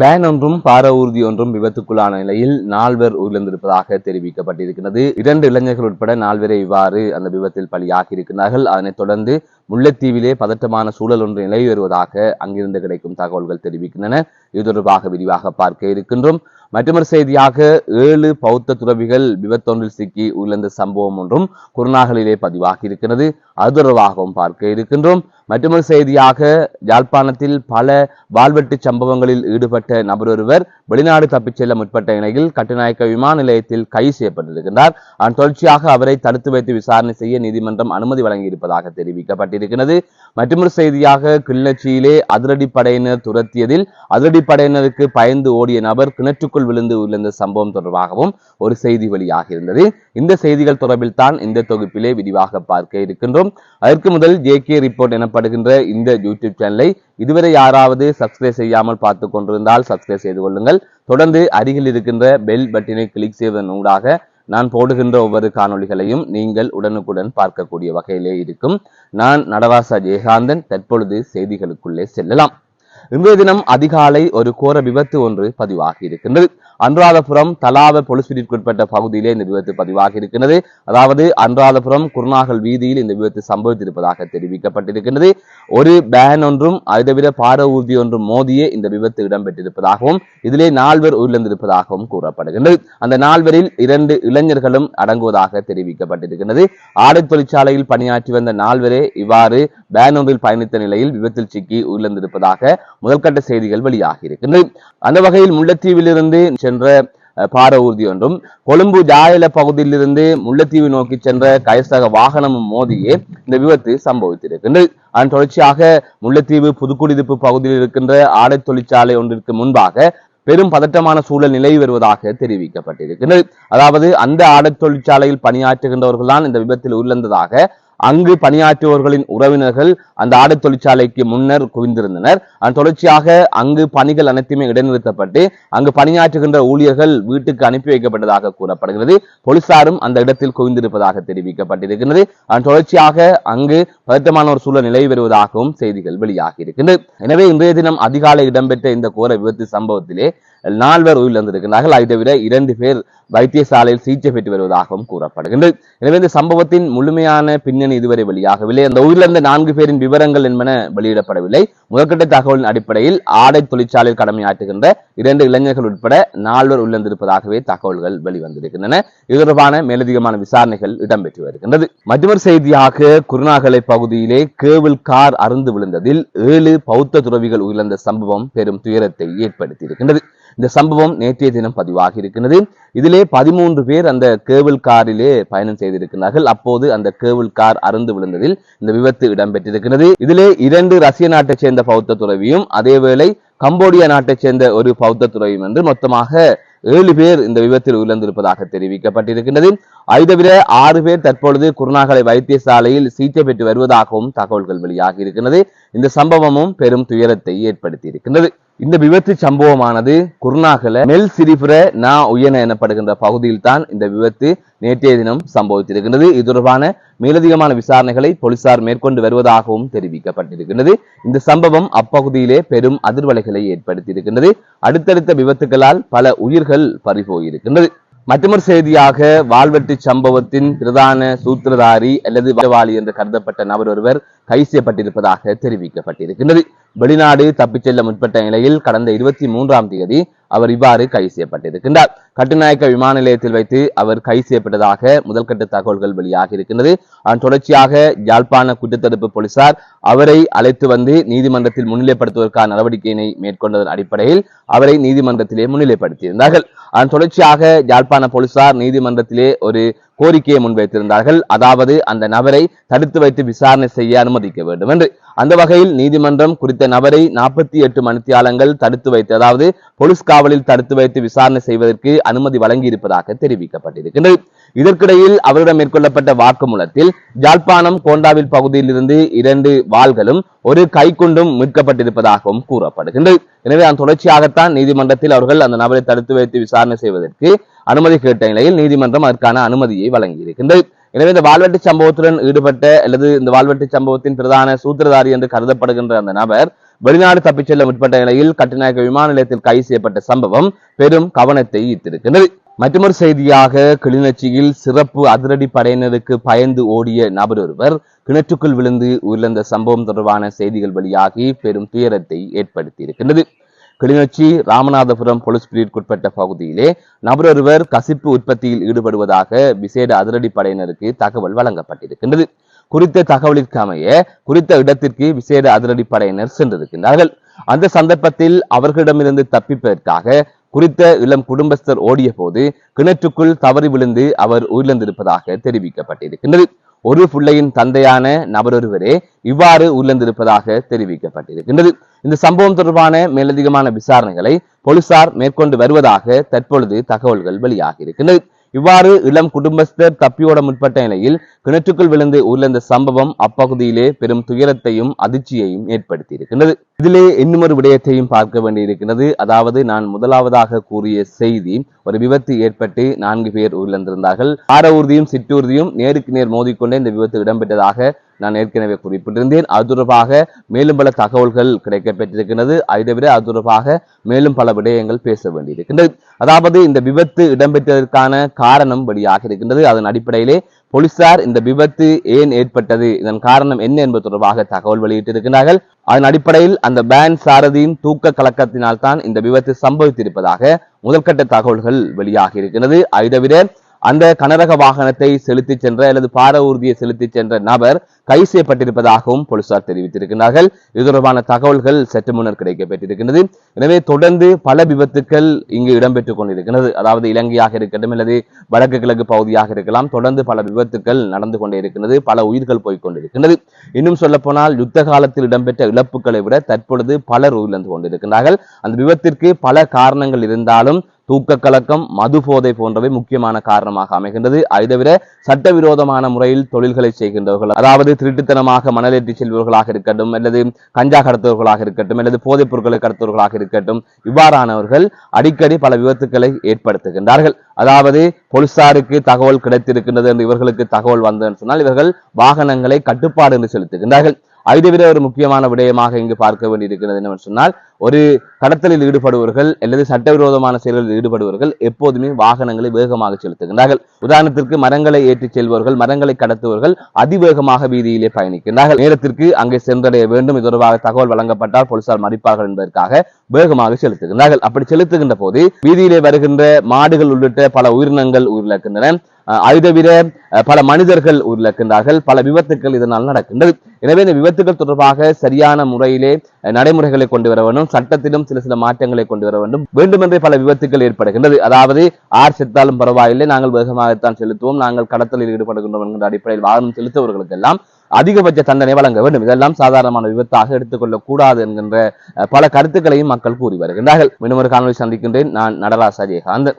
Pan ஒன்றும் பார ஊர்தி ஒன்றும் விபத்துக்குள்ளான நிலையில் நால்வர் உயிரிழந்திருப்பதாக தெரிவிக்கப்பட்டிருக்கிறது. இரண்டு இளைஞர்கள் உட்பட நால்வரை இவ்வாறு அந்த விபத்தில் பலியாகி இருக்கிறார்கள் அதனைத் தொடர்ந்து முல்லைத்தீவிலே பதட்டமான சூழல் ஒன்று நிலவி வருவதாக அங்கிருந்து கிடைக்கும் தகவல்கள் தெரிவிக்கின்றன. இது தொடர்பாக விரிவாக பார்க்க இருக்கின்றோம். மற்றொரு செய்தியாக ஏழு பௌத்த துறவிகள் விபத்தொன்றில் சிக்கி உயிரிழந்த சம்பவம் ஒன்றும் குருநாகலிலே பதிவாகி இருக்கிறது அது தொடர்பாகவும் பார்க்க இருக்கின்றோம். மற்றொரு செய்தியாக யாழ்ப்பாணத்தில் பல வாழ்வெட்டு சம்பவங்களில் ஈடுபட்ட நபர் ஒருவர் வெளிநாடு தப்பிச் செல்ல முற்பட்ட நிலையில் கட்டுநாயக்க விமான நிலையத்தில் கைது செய்யப்பட்டிருக்கின்றார். அதன் தொடர்ச்சியாக அவரை தடுத்து வைத்து விசாரணை செய்ய நீதிமன்றம் அனுமதி வழங்கியிருப்பதாக தெரிவிக்கப்பட்டிருக்கிறது. மற்றொரு செய்தியாக கிள்ளச்சியிலே அதிரடி படையினர் துரத்தியதில் அதிரடி படையினருக்கு பயந்து ஓடிய நபர் கிணற்றுக்குள் விழுந்து உயிரிழந்த சம்பவம் தொடர்பாகவும் ஒரு செய்தி வெளியாக இருந்தது. இந்த செய்திகள் தொடர்பில் தான் இந்த தொகுப்பிலே விரிவாக பார்க்க இருக்கின்றோம். அதற்கு முதல் ஜே கே ரிப்போர்ட் எனப்படுகின்ற இந்த யூடியூப் சேனலை இதுவரை யாராவது சப்ஸ்கிரைப் செய்யாமல் பார்த்து கொண்டிருந்தால் சப்ஸ்கிரைப் செய்து கொள்ளுங்கள். தொடர்ந்து அருகில் இருக்கின்ற பெல் பட்டினை கிளிக் செய்வதன் ஊடாக நான் போடுகின்ற ஒவ்வொரு காணொளிகளையும் நீங்கள் உடனுக்குடன் பார்க்கக்கூடிய வகையிலே இருக்கும். நான் நடராசா ஜெயகாந்தன் தற்பொழுது செய்திகளுக்குள்ளே செல்லலாம். இன்றைய தினம் அதிகாலை ஒரு கோர விபத்து ஒன்று பதிவாகி இருக்கின்றது அனுராதபுரம் தலாவ போலீஸ் பிரிவுக்குட்பட்ட பகுதியிலே இந்த விபத்து பதிவாகி இருக்கின்றது. அதாவது அனுராதபுரம் குருநாகல் வீதியில் இந்த விபத்து சம்பவித்திருப்பதாக தெரிவிக்கப்பட்டிருக்கின்றது. ஒரு பேன் ஒன்றும் அதை தவிர பார ஊர்தி ஒன்றும் மோதியே இந்த விபத்து இடம்பெற்றிருப்பதாகவும் இதிலே நால்வர் உயிரிழந்திருப்பதாகவும் கூறப்படுகின்றது. அந்த நால்வரில் இரண்டு இளைஞர்களும் அடங்குவதாக தெரிவிக்கப்பட்டிருக்கின்றது. ஆடை தொழிற்சாலையில் பணியாற்றி வந்த நால்வரே இவ்வாறு வேன் ஒன்றில் பயணித்த நிலையில் விபத்தில் சிக்கி உயிரிழந்திருப்பதாக முதல்கட்ட செய்திகள் வெளியாகி இருக்கின்றது அந்த வகையில் முல்லைத்தீவிலிருந்து சென்ற பார ஊர்தி ஒன்றும் கொழும்பு ஜாயல பகுதியிலிருந்து முல்லைத்தீவு நோக்கி சென்ற கைசக வாகனமும் மோதியே இந்த விபத்து சம்பவித்திருக்கின்றது. அதன் தொடர்ச்சியாக முல்லைத்தீவு புதுக்குடியிருப்பு பகுதியில் இருக்கின்ற ஆடை தொழிற்சாலை ஒன்றிற்கு முன்பாக பெரும் பதட்டமான சூழல் நிலவி வருவதாக தெரிவிக்கப்பட்டிருக்கிறது அதாவது அந்த ஆடை தொழிற்சாலையில் பணியாற்றுகின்றவர்கள் தான் இந்த விபத்தில் உயிரிழந்ததாக அங்கு பணியாற்றுபவர்களின் உறவினர்கள் அந்த ஆடை தொழிற்சாலைக்கு முன்னர் குவிந்திருந்தனர். அந்த தொடர்ச்சியாக அங்கு பணிகள் அனைத்துமே இடைநிறுத்தப்பட்டு அங்கு பணியாற்றுகின்ற ஊழியர்கள் வீட்டுக்கு அனுப்பி வைக்கப்பட்டதாக கூறப்படுகிறது. போலீசாரும் அந்த இடத்தில் குவிந்திருப்பதாக தெரிவிக்கப்பட்டிருக்கிறது. அதன் தொடர்ச்சியாக அங்கு பதட்டமான ஒரு சூழல் நிலவி வருவதாகவும் செய்திகள் வெளியாகி இருக்கின்றது. எனவே இன்றைய தினம் அதிகாலை இடம்பெற்ற இந்த கோர விபத்து சம்பவத்திலே நால்வர் உயிரிழந்திருக்கிறார்கள். அதை தவிர இரண்டு பேர் வைத்தியசாலையில் சிகிச்சை பெற்று வருவதாகவும் கூறப்படுகின்றது. எனவே இந்த சம்பவத்தின் முழுமையான பின்னணி இதுவரை வெளியாகவில்லை. அந்த உயிரிழந்த நான்கு பேரின் விவரங்கள் என்பன வெளியிடப்படவில்லை. முதற்கட்ட தகவலின் அடிப்படையில் ஆடை தொழிற்சாலையில் கடமையாற்றுகின்ற இரண்டு இளைஞர்கள் உட்பட நால்வர் உயிரிழந்திருப்பதாகவே தகவல்கள் வெளிவந்திருக்கின்றன. இது தொடர்பான மேலதிகமான விசாரணைகள் இடம்பெற்று வருகின்றது. மற்றொரு செய்தியாக குருநாகலை பகுதியிலே கேபிள் கார் அருந்து விழுந்ததில் ஏழு பௌத்த துறவிகள் உயிரிழந்த சம்பவம் பெரும் துயரத்தை ஏற்படுத்தியிருக்கின்றது. இந்த சம்பவம் நேற்றைய தினம் பதிவாகி இருக்கிறது. இதிலே பதிமூன்று பேர் அந்த கேபிள் காரிலே பயணம் செய்திருக்கிறார்கள். அப்போது அந்த கேபிள் கார் அருந்து விழுந்ததில் இந்த விபத்து இடம்பெற்றிருக்கிறது. இதிலே இரண்டு ரஷ்ய நாட்டைச் சேர்ந்த பௌத்த துறவியும் அதேவேளை கம்போடியா நாட்டைச் சேர்ந்த ஒரு பௌத்த துறவியும் என்று மொத்தமாக ஏழு பேர் இந்த விபத்தில் உயிரிழந்திருப்பதாக தெரிவிக்கப்பட்டிருக்கின்றது அதை தவிர ஆறு பேர் தற்பொழுது குருநாகலை வைத்தியசாலையில் சிகிச்சை பெற்று வருவதாகவும் தகவல்கள் வெளியாகி இருக்கிறது. இந்த சம்பவமும் பெரும் துயரத்தை ஏற்படுத்தி இருக்கின்றது இந்த விபத்து சம்பவமானது குருநாகல மெல் சிரிபுர நா உயன எனப்படுகின்ற பகுதியில் தான் இந்த விபத்து நேற்றைய தினம் சம்பவித்திருக்கின்றது. இது தொடர்பான மேலதிகமான விசாரணைகளை போலீசார் மேற்கொண்டு வருவதாகவும் தெரிவிக்கப்பட்டிருக்கின்றது. இந்த சம்பவம் அப்பகுதியிலே பெரும் அதிர்வலைகளை ஏற்படுத்தியிருக்கின்றது. அடுத்தடுத்த விபத்துகளால் பல உயிர்கள் பறிபோயிருக்கின்றது. மற்றொரு செய்தியாக வாழ்வெட்டு சம்பவத்தின் பிரதான சூத்திரதாரி அல்லது வடவாளி என்று கருதப்பட்ட நபர் ஒருவர் கைது செய்யப்பட்டிருப்பதாக தெரிவிக்கப்பட்டிருக்கின்றது. வெளிநாடு தப்பிச் செல்ல முற்பட்ட நிலையில் கடந்த இருபத்தி மூன்றாம் தேதி அவர் இவ்வாறு கைது செய்யப்பட்டிருக்கின்றார். கட்டுநாயக்க விமான நிலையத்தில் வைத்து அவர் கைது செய்யப்பட்டதாக முதல்கட்ட தகவல்கள் வெளியாகி இருக்கின்றது. அதன் தொடர்ச்சியாக யாழ்ப்பாண குற்றத்தடுப்பு போலீசார் அவரை அழைத்து வந்து நீதிமன்றத்தில் முன்னிலைப்படுத்துவதற்கான நடவடிக்கையினை மேற்கொண்டதன் அடிப்படையில் அவரை நீதிமன்றத்திலே முன்னிலைப்படுத்தியிருந்தார்கள். அதன் தொடர்ச்சியாக யாழ்ப்பாண போலீசார் நீதிமன்றத்திலே ஒரு கோரிக்கையை முன்வைத்திருந்தார்கள். அதாவது அந்த நபரை தடுத்து வைத்து விசாரணை செய்ய அனுமதிக்க வேண்டும் என்று. அந்த வகையில் நீதிமன்றம் குறித்த நபரை நாற்பத்தி எட்டு மணித்தியாலங்கள் தடுத்து வைத்து அதாவது போலீஸ் காவலில் தடுத்து வைத்து விசாரணை செய்வதற்கு அனுமதி வழங்கியிருப்பதாக தெரிவிக்கப்பட்டிருக்கின்றது. இதற்கிடையில் அவரிடம் மேற்கொள்ளப்பட்ட வாக்குமூலத்தில் ஜாழ்ப்பாணம் கோண்டாவில் பகுதியில் இருந்து இரண்டு வாள்களும் ஒரு கைக்குண்டும் மீட்கப்பட்டிருப்பதாகவும் கூறப்படுகின்றது. எனவே அந்த தொடர்ச்சியாகத்தான் நீதிமன்றத்தில் அவர்கள் அந்த நபரை தடுத்து வைத்து விசாரணை செய்வதற்கு அனுமதி கேட்ட நிலையில் நீதிமன்றம் அதற்கான அனுமதியை வழங்கியிருக்கின்றது. எனவே இந்த வால்வெட்டு சம்பவத்துடன் ஈடுபட்ட அல்லது இந்த வால்வெட்டு சம்பவத்தின் பிரதான சூத்திரதாரி என்று கருதப்படுகின்ற அந்த நபர் வெளிநாடு தப்பிச் செல்ல முற்பட்ட நிலையில் கட்டுநாயக்க விமான நிலையத்தில் கைது செய்யப்பட்ட சம்பவம் பெரும் கவனத்தை ஈர்த்திருக்கின்றது. மற்றொரு செய்தியாக கிளிநொச்சியில் சிறப்பு அதிரடி படையினருக்கு பயந்து ஓடிய நபர் ஒருவர் கிணற்றுக்குள் விழுந்து உயிரிழந்த சம்பவம் தொடர்பான செய்திகள் வெளியாகி பெரும் துயரத்தை ஏற்படுத்தியிருக்கின்றது. கிளிநொச்சி ராமநாதபுரம் போலீஸ் பிரிவிற்குட்பட்ட பகுதியிலே நபரொருவர் கசிப்பு உற்பத்தியில் ஈடுபடுவதாக விசேட அதிரடி படையினருக்கு தகவல் வழங்கப்பட்டிருக்கின்றது. குறித்த தகவலிற்கு அமைய குறித்த இடத்திற்கு விசேட அதிரடி படையினர் சென்றிருக்கின்றார்கள். அந்த சந்தர்ப்பத்தில் அவர்களிடமிருந்து தப்பிப்பதற்காக குறித்த இளம் குடும்பஸ்தர் ஓடிய போது கிணற்றுக்குள் தவறி விழுந்து அவர் உயிரிழந்திருப்பதாக தெரிவிக்கப்பட்டிருக்கின்றது. ஒரு பிள்ளையின் தந்தையான நபரொருவரே இவ்வாறு உயிரிழந்திருப்பதாக தெரிவிக்கப்பட்டிருக்கின்றது. இந்த சம்பவம் தொடர்பான மேலதிகமான விசாரணைகளை போலீசார் மேற்கொண்டு வருவதாக தற்பொழுது தகவல்கள் வெளியாகி இருக்கின்றது இவ்வாறு இளம் குடும்பஸ்தர் தப்பியோட முற்பட்ட நிலையில் கிணற்றுக்குள் விழுந்து உயிரிழந்த சம்பவம் அப்பகுதியிலே பெரும் துயரத்தையும் அதிர்ச்சியையும் ஏற்படுத்தி இருக்கின்றது இதிலே இன்னும் ஒரு விடயத்தையும் பார்க்க வேண்டியிருக்கிறது அதாவது நான் முதலாவதாக கூறிய செய்தி ஒரு விபத்து ஏற்பட்டு நான்கு பேர் உயிரிழந்திருந்தார்கள். ஆரவூர்தியும் சிற்றூர்தியும் நேருக்கு நேர் மோதிக்கொண்டே இந்த விபத்து இடம்பெற்றதாக நான் ஏற்கனவே குறிப்பிட்டிருந்தேன். அது தொடர்பாக மேலும் பல தகவல்கள் கிடைக்கப்பெற்றிருக்கிறது அதை தவிர அது தொடர்பாக மேலும் பல விடயங்கள் பேச வேண்டியிருக்கின்றது. அதாவது இந்த விபத்து இடம்பெற்றதற்கான காரணம் வெளியாக இருக்கின்றது. அதன் அடிப்படையிலே போலீசார் இந்த விபத்து ஏன் ஏற்பட்டது? இதன் காரணம் என்ன என்பது தொடர்பாக தகவல் வெளியிட்டிருக்கிறார்கள் அதன் அடிப்படையில் அந்த பேன் சாரதியின் தூக்க கலக்கத்தினால் தான் இந்த விபத்து சம்பவித்திருப்பதாக முதற்கட்ட தகவல்கள் வெளியாகி இருக்கிறது அதை தவிர அந்த கனரக வாகனத்தை செலுத்திச் சென்ற அல்லது பார ஊர்தியை செலுத்திச் சென்ற நபர் கைது செய்யப்பட்டிருப்பதாகவும் போலீசார் தெரிவித்திருக்கிறார்கள் இது தொடர்பான தகவல்கள் சற்று முன்னர் கிடைக்கப்பட்டிருக்கிறது எனவே தொடர்ந்து பல விபத்துக்கள் இங்கு இடம்பெற்றுக் கொண்டிருக்கிறது. அதாவது இலங்கையாக இருக்கட்டும் அல்லது வடக்கு கிழக்கு பகுதியாக இருக்கலாம் தொடர்ந்து பல விபத்துக்கள் நடந்து கொண்டே இருக்கிறது பல உயிர்கள் போய்கொண்டிருக்கிறது இன்னும் சொல்ல போனால் யுத்த காலத்தில் இடம்பெற்ற இழப்புகளை விட தற்பொழுது பலர் உயிரிழந்து கொண்டிருக்கிறார்கள் அந்த விபத்திற்கு பல காரணங்கள் இருந்தாலும் தூக்க கலக்கம் மது போதை போன்றவை முக்கியமான காரணமாக அமைகின்றது. அதை தவிர சட்டவிரோதமான முறையில் தொழில்களை செய்கின்றவர்கள் அதாவது திருட்டுத்தனமாக மணலேற்றி செல்பவர்களாக இருக்கட்டும் அல்லது கஞ்சா கடத்துவர்களாக இருக்கட்டும் அல்லது போதைப் பொருட்களை கடத்துவர்களாக இருக்கட்டும் இவ்வாறானவர்கள் அடிக்கடி பல விபத்துக்களை ஏற்படுத்துகின்றார்கள். அதாவது போலீசாருக்கு தகவல் கிடைத்திருக்கின்றது என்று இவர்களுக்கு தகவல் வந்ததுன்னு சொன்னால் இவர்கள் வாகனங்களை கட்டுப்பாடு என்று செலுத்துகின்றார்கள். அதை தவிர ஒரு முக்கியமான விடயமாக இங்கு பார்க்க வேண்டியிருக்கிறது என்னவென்று சொன்னால் ஒரு கடத்தலில் ஈடுபடுவர்கள் அல்லது சட்டவிரோதமான செயல்களில் ஈடுபடுவர்கள் எப்போதுமே வாகனங்களை வேகமாக செலுத்துகின்றார்கள். உதாரணத்திற்கு மரங்களை ஏற்றிச் செல்பவர்கள் மரங்களை கடத்துவர்கள் அதிவேகமாக வீதியிலே பயணிக்கின்றார்கள். நேரத்திற்கு அங்கே சென்றடைய வேண்டும். இது தொடர்பாக தகவல் வழங்கப்பட்டால் போலீசார் மறிப்பார்கள் என்பதற்காக வேகமாக செலுத்துகின்றார்கள். அப்படி செலுத்துகின்ற போது வீதியிலே வருகின்ற மாடுகள் உள்ளிட்ட பல உயிரினங்கள் உயிரிழக்கின்றன. அது தவிர பல மனிதர்கள் உயிரிழக்கின்றார்கள் பல விபத்துக்கள் இதனால் நடக்கின்றது. எனவே இந்த விபத்துகள் தொடர்பாக சரியான முறையிலே நடைமுறைகளை கொண்டு வர வேண்டும் சட்டத்திலும் சில சில மாற்றங்களை கொண்டு வர வேண்டும். வேண்டுமென்றே பல விபத்துக்கள் ஏற்படுகின்றது. அதாவது ஆர் செத்தாலும் பரவாயில்லை நாங்கள் வேகமாகத்தான் செலுத்துவோம் நாங்கள் கடத்தலில் ஈடுபடுகின்றோம் என்கின்ற அடிப்படையில் வாகனம் செலுத்துவர்களுக்கெல்லாம் அதிகபட்ச தண்டனை வழங்க வேண்டும். இதெல்லாம் சாதாரணமான விபத்தாக எடுத்துக்கொள்ளக் கூடாது என்கின்ற பல கருத்துக்களையும் மக்கள் கூறி வருகின்றார்கள். மீண்டும் ஒரு காணொலி சந்திக்கின்றேன். நான் நடராஜ் அஜயகாந்தன்